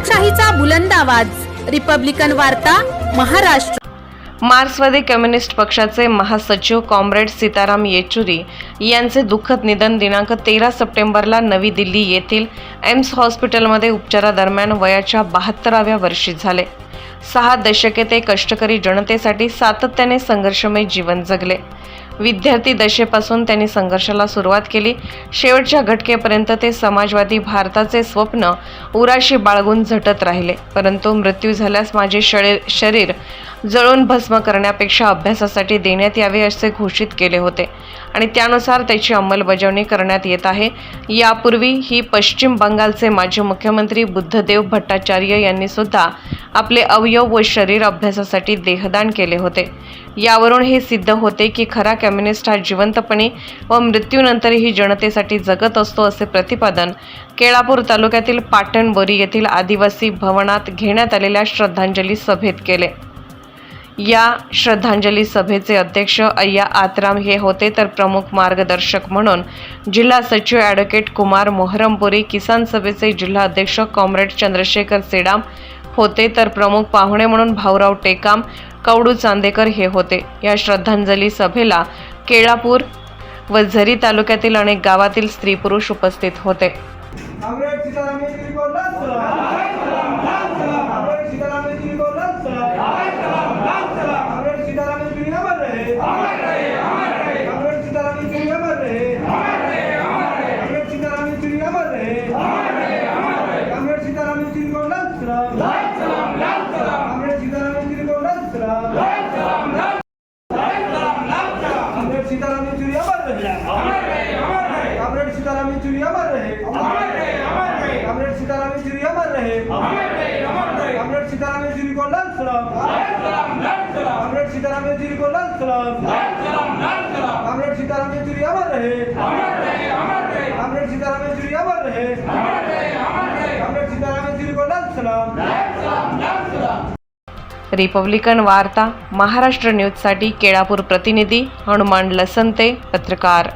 लोकशाहीचा बुलंद आवाज. रिपब्लिकन वार्ता महाराष्ट्र. मार्क्सवादी कम्युनिस्ट पक्षाचे महासचिव कॉम्रेड सीताराम येचुरी यांचे दुःखद निधन दिनांक तेरा सप्टेंबरला नवी दिल्ली येथील एम्स हॉस्पिटलमध्ये उपचारादरम्यान वयाच्या बहात्तराव्या वर्षी झाले. सहा दशके ते कष्टकरी जनतेसाठी सातत्याने संघर्षमय जीवन जगले. विद्यार्थी दशेपासून त्यांनी संघर्षाला सुरुवात केली. शेवटच्या घटकेपर्यंत ते समाजवादी भारताचे स्वप्न उराशी बाळगून झटत राहिले. परंतु मृत्यू झाल्यास माझे शरीर शरीर जळून भस्म करण्यापेक्षा अभ्यासासाठी देण्यात यावे असे घोषित केले होते. आणि त्यानुसार त्याची अंमलबजावणी करण्यात येत आहे. यापूर्वी ही पश्चिम बंगालचे माजी मुख्यमंत्री बुद्धदेव भट्टाचार्य यांनी सुद्धा आपले अवयव व शरीर अभ्यासासाठी देहदान केले होते. यावरून हे सिद्ध होते की खरा कम्युनिस्ट हा जिवंतपणे व मृत्यूनंतरही जनतेसाठी जगत असतो असे प्रतिपादन केळापूर तालुक्यातील पाटण बोरी येथील आदिवासी भवनात घेण्यात आलेल्या श्रद्धांजली सभेत केले. या श्रद्धांजली सभेचे अध्यक्ष अय्या आतराम हे होते तर प्रमुख मार्गदर्शक म्हणून जिल्हा सचिव ॲडव्होकेट कुमार मोहरमपुरी किसान सभेचे जिल्हा अध्यक्ष कॉम्रेड चंद्रशेखर सेडाम होते तर प्रमुख पाहुणे म्हणून भाऊराव टेकाम कवडू चांदेकर हे होते. या श्रद्धांजली सभेला केळापूर व झरी तालुक्यातील अनेक गावातील स्त्री पुरुष उपस्थित होते काँग्रेस सीताराम येचुरी को लाल सलाम काँग्रेस सीताराम येचुरी को लाल सलाम काँग्रेस सीताराम येचुरी अमर रहे काँग्रेस सीताराम येचुरी अमर रहे काँग्रेस सीताराम येचुरी अमर रहे काँग्रेस सीताराम येचुरी को लाल सलाम काँग्रेस सीताराम येचुरी को लाल सलाम काँग्रेस सीताराम येचुरी अमर रहे काँग्रेस सीताराम येचुरी अमर रहे। कांग्रेस सीताराम येचुरी अमर रहे। कांग्रेस सीताराम येचुरी को लाल सलाम कांग्रेस सीताराम येचुरी को लाल सलाम कांग्रेस सीताराम येचुरी अमर रहे। कांग्रेस सीताराम येचुरी अमर रहे। कांग्रेस सीताराम येचुरी को लाल सलाम रिपब्लिकन वार्ता महाराष्ट्र न्यूजसाठी केळापूर प्रतिनिधी हनुमान लसंते पत्रकार.